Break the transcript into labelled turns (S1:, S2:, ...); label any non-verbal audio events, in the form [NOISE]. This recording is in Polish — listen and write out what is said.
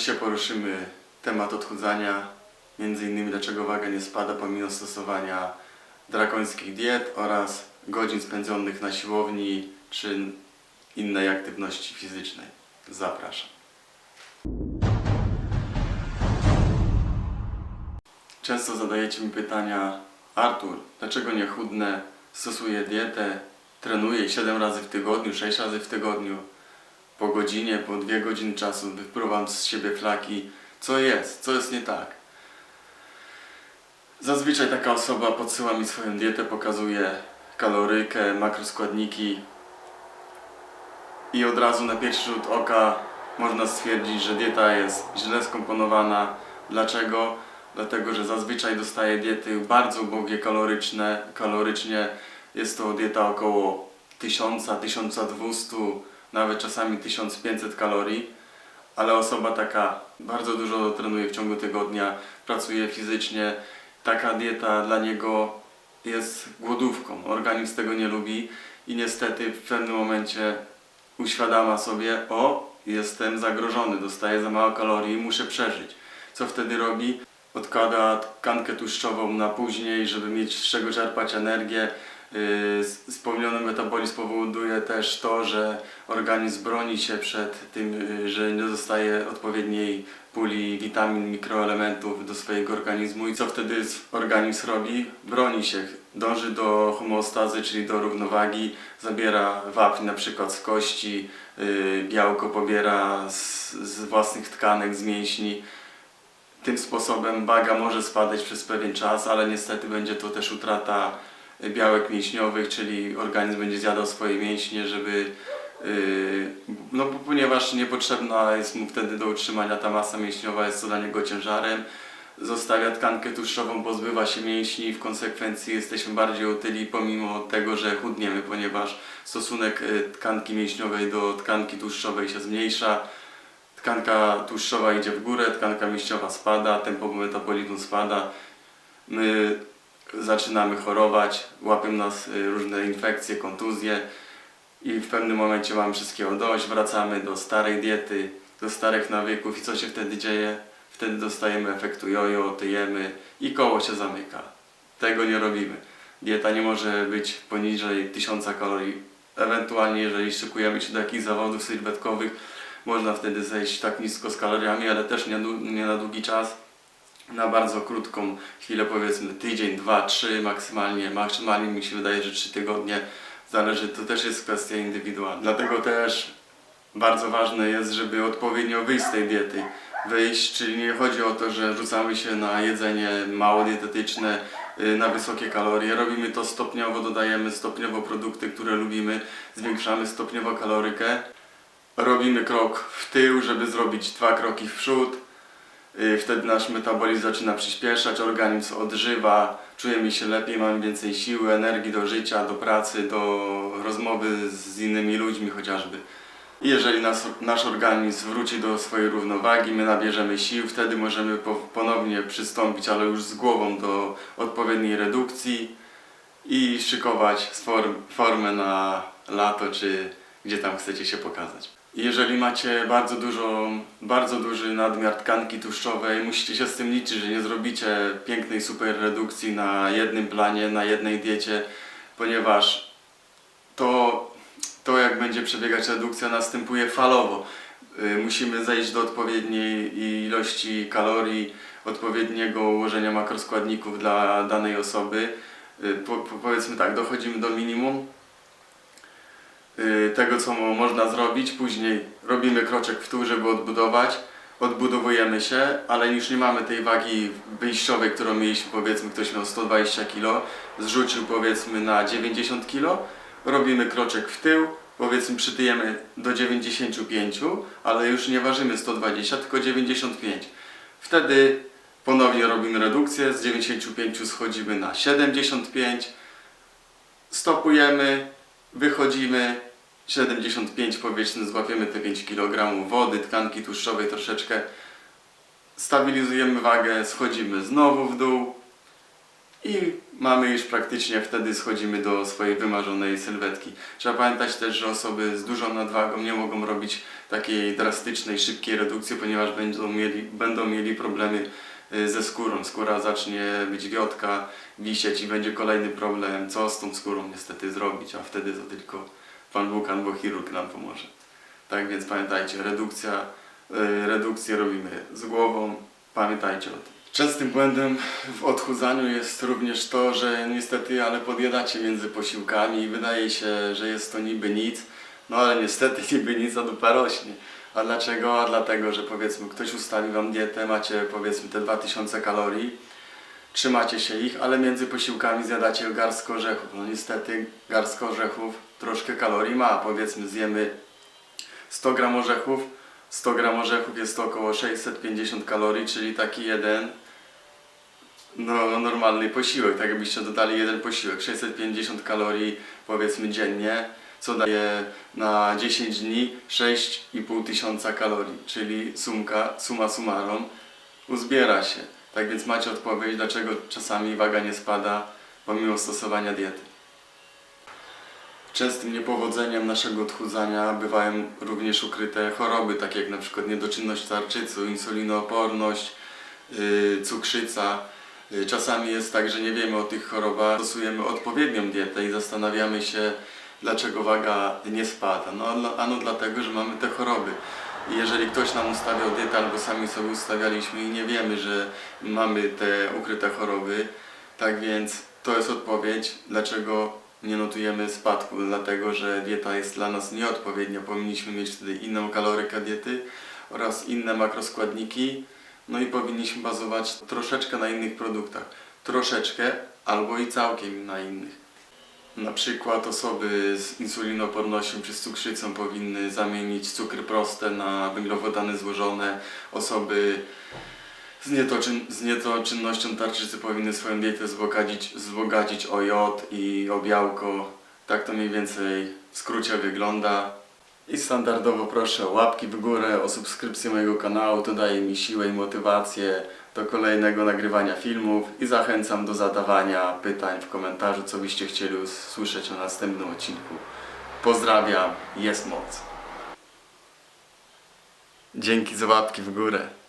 S1: dzisiaj poruszymy temat odchudzania, między innymi dlaczego waga nie spada pomimo stosowania drakońskich diet oraz godzin spędzonych na siłowni czy innej aktywności fizycznej. Zapraszam. Często zadajecie mi pytania, Artur, dlaczego nie chudnę, stosuję dietę, trenuję 7 razy w tygodniu, 6 razy w tygodniu, po godzinie, po dwie godziny czasu wypruwam z siebie flaki. Co jest? Co jest nie tak? Zazwyczaj taka osoba podsyła mi swoją dietę, pokazuje kalorykę, makroskładniki i od razu na pierwszy rzut oka można stwierdzić, że dieta jest źle skomponowana. Dlaczego? Dlatego, że zazwyczaj dostaję diety bardzo ubogie kaloryczne, kalorycznie. Jest to dieta około 1000-1200, nawet czasami 1500 kalorii, ale osoba taka bardzo dużo trenuje w ciągu tygodnia, pracuje fizycznie. Taka dieta dla niego jest głodówką. Organizm tego nie lubi i niestety w pewnym momencie uświadama sobie, o, jestem zagrożony, dostaję za mało kalorii, muszę przeżyć. Co wtedy robi? Odkłada tkankę tłuszczową na później, żeby mieć z czego czerpać energię. Yy, Spowolniony metabolizm powoduje też to, że organizm broni się przed tym, yy, że nie dostaje odpowiedniej puli witamin, mikroelementów do swojego organizmu i co wtedy organizm robi? Broni się, dąży do homeostazy, czyli do równowagi, zabiera wapń na przykład z kości, yy, białko pobiera z, z własnych tkanek, z mięśni. Tym sposobem waga może spadać przez pewien czas, ale niestety będzie to też utrata białek mięśniowych, czyli organizm będzie zjadał swoje mięśnie, żeby yy, no ponieważ niepotrzebna jest mu wtedy do utrzymania ta masa mięśniowa, jest to dla niego ciężarem. Zostawia tkankę tłuszczową, pozbywa się mięśni w konsekwencji jesteśmy bardziej otyli pomimo tego, że chudniemy, ponieważ stosunek y, tkanki mięśniowej do tkanki tłuszczowej się zmniejsza. Tkanka tłuszczowa idzie w górę, tkanka mięśniowa spada, tempo metabolizmu spada. My zaczynamy chorować, łapią nas y, różne infekcje, kontuzje i w pewnym momencie mamy wszystkiego dość, wracamy do starej diety, do starych nawyków i co się wtedy dzieje? Wtedy dostajemy efektu jojo, tyjemy i koło się zamyka. Tego nie robimy. Dieta nie może być poniżej 1000 kalorii. Ewentualnie jeżeli szykujemy się do jakichś zawodów sylwetkowych, można wtedy zejść tak nisko z kaloriami, ale też nie, nie na długi czas na bardzo krótką chwilę, powiedzmy tydzień, dwa, trzy maksymalnie, maksymalnie mi się wydaje, że trzy tygodnie, zależy, to też jest kwestia indywidualna. Dlatego też bardzo ważne jest, żeby odpowiednio wyjść z tej diety. Wyjść, czyli nie chodzi o to, że rzucamy się na jedzenie mało dietetyczne, y, na wysokie kalorie. Robimy to stopniowo, dodajemy stopniowo produkty, które lubimy, zwiększamy stopniowo kalorykę. Robimy krok w tył, żeby zrobić dwa kroki w przód. Y, Wtedy nasz metabolizm zaczyna przyspieszać, organizm odżywa, czujemy się lepiej, mamy więcej siły, energii do życia, do pracy, do rozmowy z innymi ludźmi chociażby. I jeżeli nas, nasz organizm wróci do swojej równowagi, my nabierzemy sił, wtedy możemy po, ponownie przystąpić, ale już z głową do odpowiedniej redukcji i szykować form, formę na lato, czy gdzie tam chcecie się pokazać. Jeżeli macie bardzo, dużo, bardzo duży nadmiar tkanki tłuszczowej, musicie się z tym liczyć, że nie zrobicie pięknej super redukcji na jednym planie, na jednej diecie, ponieważ to, to jak będzie przebiegać redukcja następuje falowo. Y, Musimy zejść do odpowiedniej ilości kalorii, odpowiedniego ułożenia makroskładników dla danej osoby. Y, Po, po, powiedzmy tak, dochodzimy do minimum, tego, co mo- można zrobić. Później robimy kroczek w tył, żeby odbudować. Odbudowujemy się, ale już nie mamy tej wagi wyjściowej, którą mieliśmy. Powiedzmy, ktoś miał 120 kg, zrzucił powiedzmy na 90 kg. Robimy kroczek w tył, powiedzmy przytyjemy do 95, ale już nie ważymy 120, tylko 95. Wtedy ponownie robimy redukcję, z 95 schodzimy na 75, stopujemy, wychodzimy, 75 powiedzmy, złapiemy te 5 kg wody, tkanki tłuszczowej troszeczkę, stabilizujemy wagę, schodzimy znowu w dół i mamy już praktycznie wtedy schodzimy do swojej wymarzonej sylwetki. Trzeba pamiętać też, że osoby z dużą nadwagą nie mogą robić takiej drastycznej, szybkiej redukcji, ponieważ będą mieli, będą mieli problemy y, ze skórą. Skóra zacznie być wiotka, wisieć i będzie kolejny problem, co z tą skórą niestety zrobić, a wtedy to tylko Pan Bóg albo chirurg nam pomoże. Tak więc pamiętajcie, redukcja, y, redukcję robimy z głową, pamiętajcie o tym. Częstym błędem w odchudzaniu jest również to, że niestety, ale podjadacie między posiłkami i wydaje się, że jest to niby nic, no ale niestety [LAUGHS] niby nic, a dupa rośnie. A dlaczego? A dlatego, że powiedzmy ktoś ustawi Wam dietę, macie powiedzmy te 2000 kalorii, trzymacie się ich, ale między posiłkami zjadacie garstkę orzechów. No niestety garstka orzechów troszkę kalorii ma, powiedzmy zjemy 100 gram orzechów, 100 gram orzechów jest to około 650 kalorii, czyli taki jeden no, normalny posiłek, tak jakbyście dodali jeden posiłek, 650 kalorii powiedzmy dziennie, co daje na 10 dni 6,5 tysiąca kalorii, czyli sumka, suma summarum uzbiera się. Tak więc macie odpowiedź, dlaczego czasami waga nie spada pomimo stosowania diety. Częstym niepowodzeniem naszego odchudzania bywają również ukryte choroby, takie jak przykład niedoczynność tarczycy, insulinooporność, yy, cukrzyca. Yy, Czasami jest tak, że nie wiemy o tych chorobach, stosujemy odpowiednią dietę i zastanawiamy się, dlaczego waga nie spada. No, ano dlatego, że mamy te choroby. I jeżeli ktoś nam ustawiał dietę albo sami sobie ustawialiśmy i nie wiemy, że mamy te ukryte choroby, tak więc to jest odpowiedź, dlaczego nie notujemy spadku, dlatego że dieta jest dla nas nieodpowiednia. Powinniśmy mieć wtedy inną kalorykę diety oraz inne makroskładniki, no i powinniśmy bazować troszeczkę na innych produktach. Troszeczkę albo i całkiem na innych. Na przykład osoby z insulinopornością czy z cukrzycą powinny zamienić cukry proste na węglowodany złożone. Osoby z, nietoczyn, z niedoczynnością tarczycy powinny swoją dietę wzbogacić, wzbogacić o jod i o białko. Tak to mniej więcej w skrócie wygląda. I standardowo proszę o łapki w górę, o subskrypcję mojego kanału, to daje mi siłę i motywację do kolejnego nagrywania filmów i zachęcam do zadawania pytań w komentarzu, co byście chcieli usłyszeć na następnym odcinku. Pozdrawiam, jest moc. Dzięki za łapki w górę.